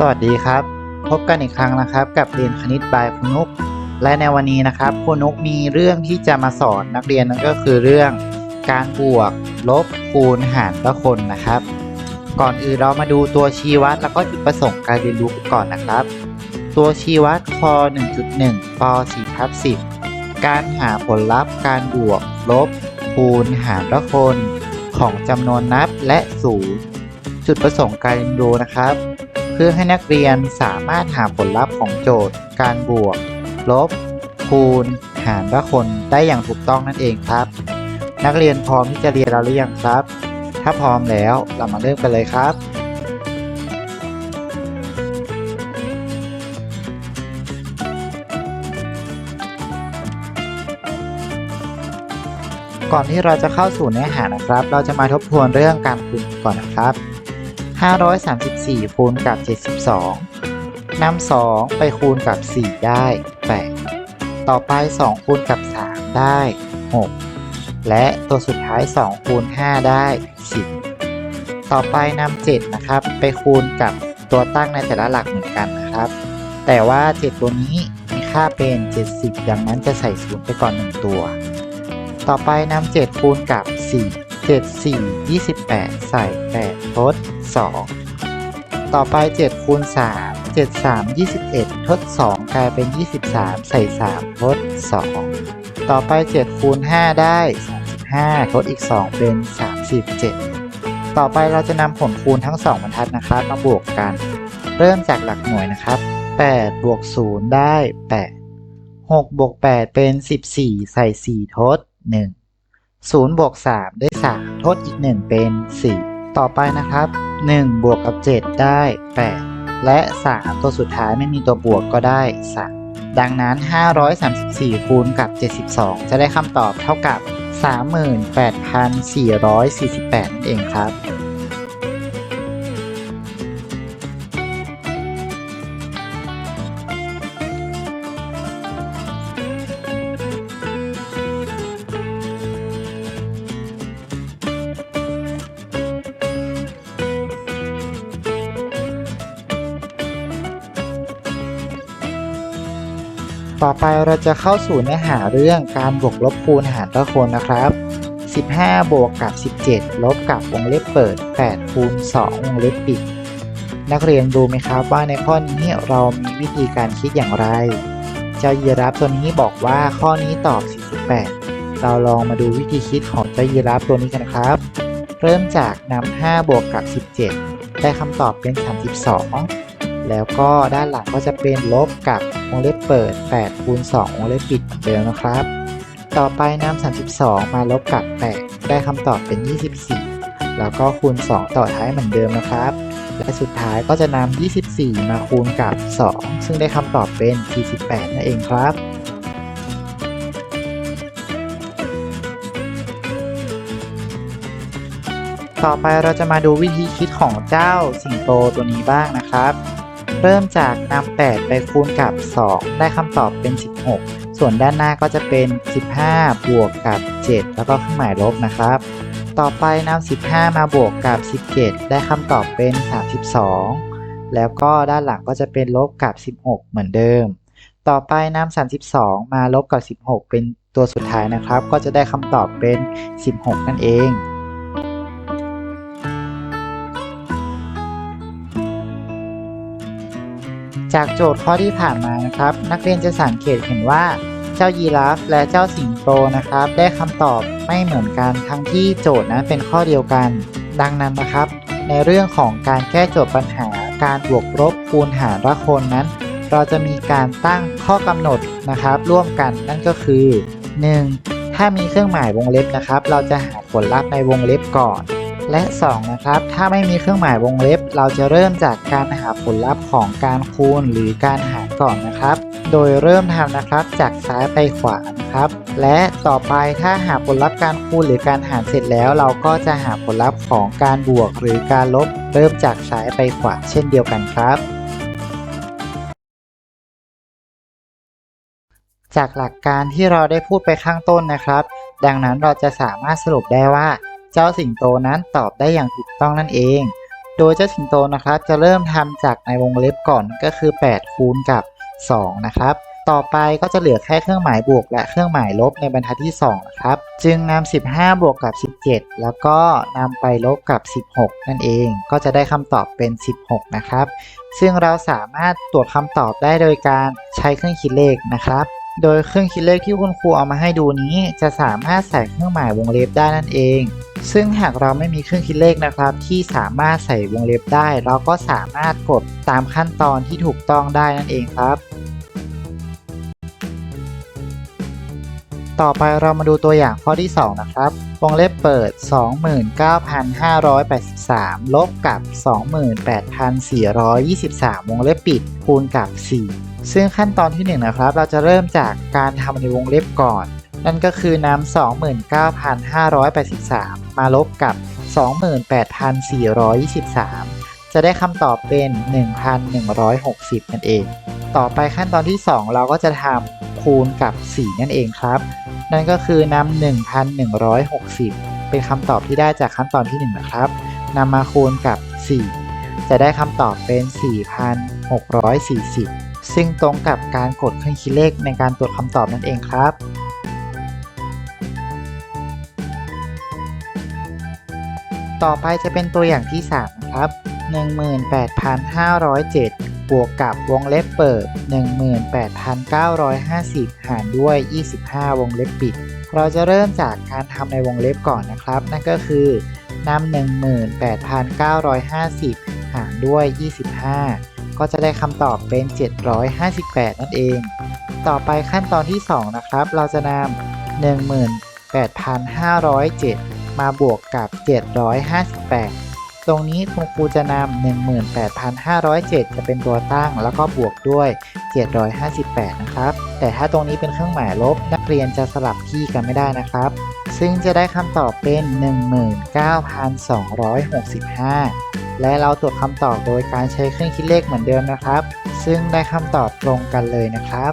สวัสดีครับ พบกันอีกครั้งนะครับ กับเรียนคณิตบายคุณนุก และในวันนี้นะครับคุณนุกมีเรื่องที่จะมาสอนนักเรียนนั่นก็คือเรื่องการบวก ลบคูณหารละคนนะครับ ก่อนอื่นเรามาดูตัวชี้วัดแล้วก็จุดประสงค์การเรียนรู้กันก่อนนะครับ ตัวชี้วัดค1.1ป4ทับ10 การหาผลลัพธ์การบวก ลบ คูณหารละคน ของจำนวนนับและศูนย์จุดประสงค์การเรียนรู้นะครับ พื่อให้นักเรียนสามารถหาผลลัพธ์ของโจทย์ การบวก ลบ คูณ หารและคนได้อย่างถูกต้องนั่นเองครับ นักเรียนพร้อมที่จะเรียนแล้วหรือยังครับ ถ้าพร้อมแล้วเรามาเริ่มกันเลยครับ ก่อนที่เราจะเข้าสู่เนื้อหานะครับ เราจะมาทบทวนเรื่องการคูณก่อนนะครับ 534 คูณกับ 72นำ2 ไปคูณกับ 4 ได้ 8 ต่อไป 2 คูณกับ 3 ได้ 6 และตัวสุดท้าย 2 คูณ 5 ได้ 10 ต่อไปนำ7นะครับ ไปคูณกับตัวตั้งในแต่ละหลักเหมือนกันนะครับ แต่ว่า 7 ตัวนี้มีค่าเป็น 70 ดังนั้นจะใส่ศูนย์ไปก่อน 1 ตัว ต่อไปนำ7คูณกับ 4 7 4 28ใส่8ทด2ต่อไป7คูณ3 7 3 21ทด2กลายเป็น23ใส่3ทด2ต่อไป7คูณ5ได้35ทดอีก2เป็น37ต่อไปเราจะนำผลคูณทั้ง2บรรทัดนะครับมาบวกกัน เริ่มจากหลักหน่วยนะครับ8บวก0ได้ 8 6บวก8เป็น 14 ใส่ 4 ทด 1 0บวก3ได้3ทดอีก 1 เป็น 4 ต่อไปนะครับ 1 บวกกับ 7 ได้ 8 และ 3 ตัวสุดท้ายไม่มีตัวบวกก็ได้ 3 ดังนั้น 534 คูณกับ 72 จะได้คำตอบเท่ากับ 38,448นั่นเองครับ ต่อไปเราจะเข้าสู่เนื้อหาเรื่องการบวกลบคูณหารและคนนะครับ 15 บวกกับ 17 ลบกับวงเล็บเปิด 8 คูณ 2 วงเล็บปิด นักเรียนรู้ไหมครับว่าในข้อนี้เรามีวิธีการคิดอย่างไร เจ้ายีราฟตัวนี้บอกว่าข้อนี้ตอบ 48 เราลองมาดูวิธีคิดของเจ้ายีราฟตัวนี้กันครับ เริ่มจากนำ 5 บวกกับ 17 ได้คำตอบเป็น 32 แล้วก็ด้านหลังก็จะเป็นลบกับวงเล็บเปิด8คูณ2วงเล็บปิดเดิมนะครับ ต่อไปนำ32 มาลบกับ 8 ได้คำตอบเป็น 24 แล้วก็คูณ 2 ต่อท้ายเหมือนเดิมนะครับ และสุดท้ายก็จะนำ24 มาคูณกับ 2 ซึ่งได้คำตอบเป็น 48 นั่นเองครับต่อไปเราจะมาดูวิธีคิดของเจ้าสิงโตตัวนี้บ้างนะครับ เริ่มจากนำ8 ไปคูณกับ 2 ได้คำตอบเป็น 16 ส่วนด้านหน้าก็จะเป็น 15 บวกกับ 7 แล้วก็เครื่องหมายลบนะครับ ต่อไปนำ15 มาบวกกับ 17 ได้คำตอบเป็น 32 แล้วก็ด้านหลังก็จะเป็นลบกับ 16 เหมือนเดิม ต่อไปนำ32 มาลบกับ 16 เป็นตัวสุดท้ายนะครับ ก็จะได้คำตอบเป็น 16 นั่นเอง จากโจทย์ข้อที่ผ่านมานะครับ นักเรียนจะสังเกตเห็นว่าเจ้ายีราฟและเจ้าสิงโตนะครับ ได้คำตอบไม่เหมือนกันทั้งที่โจทย์นั้นเป็นข้อเดียวกัน ดังนั้นนะครับ ในเรื่องของการแก้โจทย์ปัญหาการบวกลบคูณหารละคนนั้น เราจะมีการตั้งข้อกำหนดนะครับ ร่วมกันนั่นก็คือ 1. ถ้ามีเครื่องหมายวงเล็บนะครับ เราจะหาผลลัพธ์ในวงเล็บก่อน และ 2 นะครับ ถ้าไม่มีเครื่องหมายวงเล็บ เราจะเริ่มจากการหาผลลัพธ์ของการคูณหรือการหารก่อนนะครับ โดยเริ่มทำนะครับจากซ้ายไปขวานะครับ และต่อไปถ้าหาผลลัพธ์การคูณหรือการหารเสร็จแล้ว เราก็จะหาผลลัพธ์ของการบวกหรือการลบ เริ่มจากซ้ายไปขวาเช่นเดียวกันครับจากหลักการที่เราได้พูดไปข้างต้นนะครับ ดังนั้นเราจะสามารถสรุปได้ว่า เจ้าสิงโตนั้นตอบได้อย่างถูกต้องนั่นเอง โดยเจ้าสิงโตนะครับจะเริ่มทำจากในวงเล็บก่อนก็คือ 8 คูณกับ 2 นะครับ ต่อไปก็จะเหลือแค่เครื่องหมายบวก และเครื่องหมายลบในบรรทัดที่ 2 นะครับ จึงนำ15 บวกกับ 17 แล้วก็นำไปลบกับ 16 นั่นเอง ก็จะได้คำตอบเป็น 16 นะครับ ซึ่งเราสามารถตรวจคำตอบได้โดยการใช้เครื่องคิดเลขนะครับโดยเครื่องคิดเลขที่คุณครูเอามาให้ดูนี้ จะสามารถใส่เครื่องหมายวงเล็บได้นั่นเอง ซึ่งหากเราไม่มีเครื่องคิดเลขนะครับ ที่สามารถใส่วงเล็บได้ เราก็สามารถกดตามขั้นตอนที่ถูกต้องได้นั่นเองครับ ต่อไปเรามาดูตัวอย่างข้อที่ 2 นะครับ วงเล็บเปิด 29,583 ลบกับ 28,423 วงเล็บปิดคูณกับ 4 ซึ่งขั้นตอนที่ 1 นะครับ เราจะเริ่มจากการทำในวงเล็บก่อน นั่นก็คือนำ29,583 มาลบกับ 28,423 จะได้คำตอบเป็น 1,160 นั่นเอง ต่อไปขั้นตอนที่ 2 เราก็จะทำคูณกับ 4 นั่นเองครับ นั่นก็คือนำ1,160 เป็นคำตอบที่ได้จากขั้นตอนที่ 1 นะครับนำมาคูณกับ 4 จะได้คำตอบเป็น 4,640 ซึ่งตรงกับการกดเครื่องคิดเลขในการตรวจคำตอบนั่นเองครับ ต่อไปจะเป็นตัวอย่างที่ 3 นะครับ 18,507 บวกกับวงเล็บเปิด 18,950 หารด้วย 25 วงเล็บปิด เราจะเริ่มจากการทำในวงเล็บก่อนนะครับ นั่นก็คือนำ18,950 หารด้วย 25 ก็จะได้คำตอบเป็น 758 นั่นเอง ต่อไปขั้นตอนที่ 2 นะครับ เราจะนำ18,507 มาบวกกับ 758 ตรงนี้คุณครูจะนำ18,507 จะเป็นตัวตั้งแล้วก็บวกด้วย 758 นะครับ แต่ถ้าตรงนี้เป็นเครื่องหมายลบ นักเรียนจะสลับที่กันไม่ได้นะครับ ซึ่งจะได้คำตอบเป็น 19,265 และเราตรวจคำตอบโดยการใช้เครื่องคิดเลขเหมือนเดิมนะครับ ซึ่งได้คำตอบตรงกันเลยนะครับ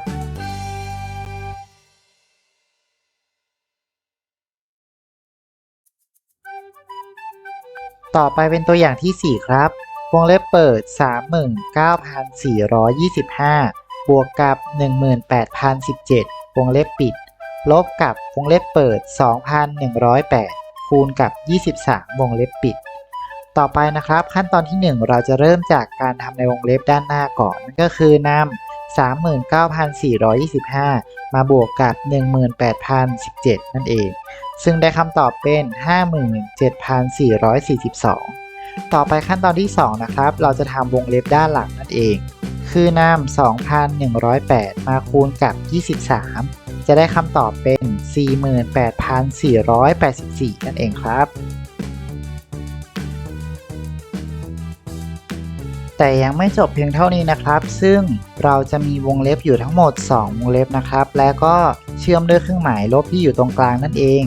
ต่อไปเป็นตัวอย่างที่ 4 ครับ วงเล็บเปิด 39,425 บวกกับ 18,017 วงเล็บปิด ลบกับวงเล็บเปิด 2,108 คูณกับ 23 วงเล็บปิด ต่อไปนะครับ ขั้นตอนที่ 1 เราจะเริ่มจากการทำในวงเล็บด้านหน้าก่อนมันก็คือนำ 39,425 มาบวกกับ 18,017 นั่นเอง ซึ่งได้คำตอบเป็น 57,442 ต่อไปขั้นตอนที่ 2 นะครับ เราจะทำวงเล็บด้านหลังนั่นเอง คือนำ2,108 มาคูณกับ 23 จะได้คำตอบเป็น 48,484 นั่นเองครับ แต่ยังไม่จบเพียงเท่านี้นะครับ ซึ่งเราจะมีวงเล็บอยู่ทั้งหมด 2 วงเล็บนะครับ และก็เชื่อมด้วยเครื่องหมายลบที่อยู่ตรงกลางนั่นเอง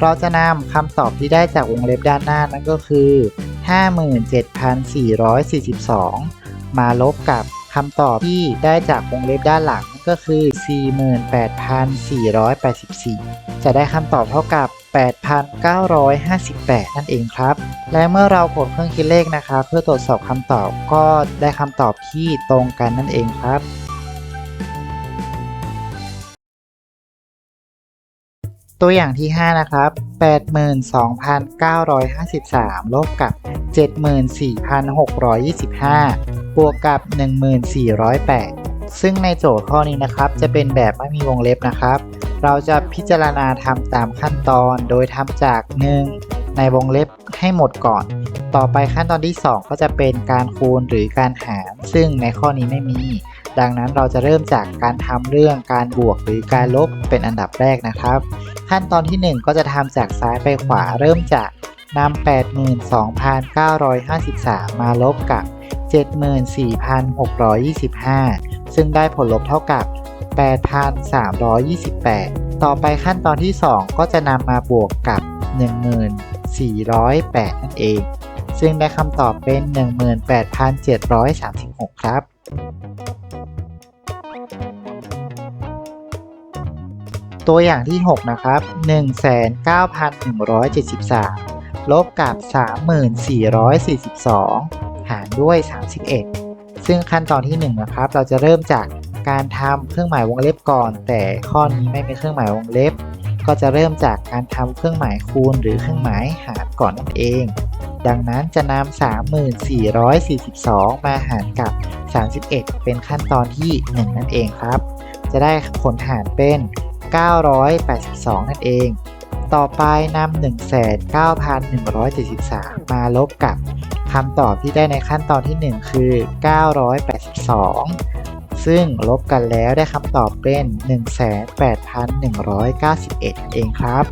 เราจะนำคำตอบที่ได้จากวงเล็บด้านหน้านั่นก็คือ 57,442 มาลบกับคำตอบที่ได้จากวงเล็บด้านหลังนั่นก็คือ 48,484 จะได้คำตอบเท่ากับ 8,958 นั่นเองครับ และเมื่อเรากดเครื่องคิดเลขนะครับเพื่อตรวจสอบคำตอบก็ได้คำตอบที่ตรงกันนั่นเองครับ ตัวอย่างที่ 5 นะครับ 82,953 ลบกับ 74,625 บวกกับ 1,408 ซึ่งในโจทย์ข้อนี้นะครับ จะเป็นแบบไม่มีวงเล็บนะครับ เราจะพิจารณาทำตามขั้นตอนโดยทำจาก 1 ในวงเล็บ ให้หมดก่อน ต่อไปขั้นตอนที่ 2 ก็จะเป็นการคูณหรือการหาร ซึ่งในข้อนี้ไม่มี ดังนั้นเราจะเริ่มจากการทำเรื่องการบวกหรือการลบเป็นอันดับแรกนะครับ ขั้นตอนที่ 1 ก็จะทำจากซ้ายไปขวาเริ่มจากนำ 82,953 มาลบกับ 74,625 ซึ่งได้ผลลบเท่ากับ 8,328 ต่อไปขั้นตอนที่ 2 ก็จะนำมาบวกกับ 408 นั่นเอง ซึ่งได้คำตอบเป็น 18,736 ครับตัวอย่างที่ 6 นะครับ 19,173 ลบกับ 3442 หารด้วย 31 ซึ่งขั้นตอนที่ 1 นะครับ เราจะเริ่มจากการทำเครื่องหมายวงเล็บก่อน แต่ข้อนี้ไม่มีเครื่องหมายวงเล็บ ก็จะเริ่มจากการทำเครื่องหมายคูณหรือเครื่องหมายหารก่อนนั่นเอง ดังนั้นจะนำ3442 มาหารกับ 31 เป็นขั้นตอนที่ 1 นั่นเองครับ จะได้ผลหารเป็น 982 นั่นเอง ต่อไปนำ19,173 มาลบกับคำตอบที่ได้ในขั้นตอนที่ 1 คือ 982 ซึ่งลบกันแล้วได้คำตอบเป็น 18,191เองครับ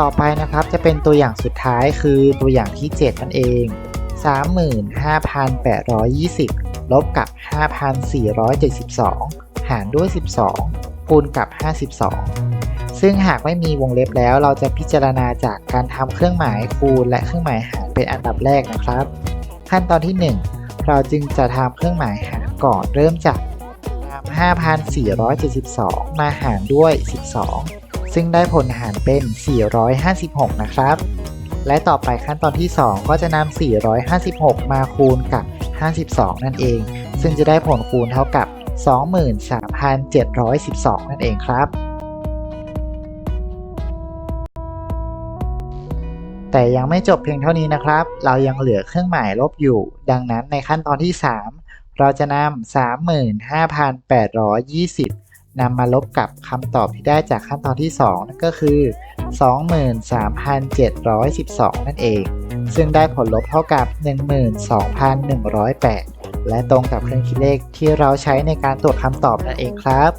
ต่อไปนะครับจะเป็นตัวอย่างสุดท้ายคือตัวอย่างที่ 7 นั่นเอง 35,820 ลบกับ 5,472 หารด้วย 12 คูณกับ 52 ซึ่งหากไม่มีวงเล็บแล้วเราจะพิจารณาจากการทำเครื่องหมายคูณและเครื่องหมายหารเป็นอันดับแรกนะครับ ขั้นตอนที่ 1 เราจึงจะทำเครื่องหมายหารก่อนเริ่มจากนำ5,472 มาหารด้วย 12 ซึ่งได้ผลหารเป็น 456 นะครับ และต่อไปขั้นตอนที่ 2 ก็จะนำ 456 มาคูณกับ 52 นั่นเอง ซึ่งจะได้ผลคูณเท่ากับ 23,712 นั่นเองครับ แต่ยังไม่จบเพียงเท่านี้นะครับ เรายังเหลือเครื่องหมายลบอยู่ ดังนั้นในขั้นตอนที่ 3 เราจะนำ35,820นำมาลบกับคำตอบที่ได้จากขั้นตอนที่ 2 นั่นก็คือ 23,712 นั่นเอง ซึ่งได้ผลลบเท่ากับ 12,108 และตรงกับเครื่องคิดเลขที่เราใช้ในการตรวจคำตอบนั่นเองครับ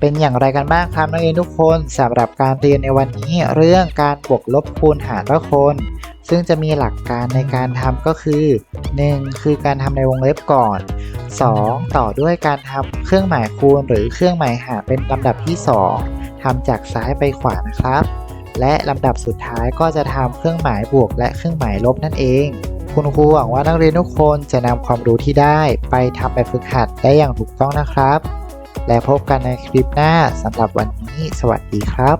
เป็นอย่างไรกันบ้างครับนักเรียนทุกคนสำหรับการเรียนในวันนี้เรื่องการบวกลบคูณหารละคน ซึ่งจะมีหลักการในการทำก็คือ 1. คือการทำในวงเล็บก่อน 2. ต่อด้วยการทำเครื่องหมายคูณหรือเครื่องหมายหารเป็นลำดับที่ 2ทำจากซ้ายไปขวานะครับ และลำดับสุดท้ายก็จะทำเครื่องหมายบวกและเครื่องหมายลบนั่นเองคุณครูหวังว่านักเรียนทุกคนจะนำความรู้ที่ได้ไปทำแบบฝึกหัดได้อย่างถูกต้องนะครับ และพบกันในคลิปหน้าสำหรับวันนี้ สวัสดีครับ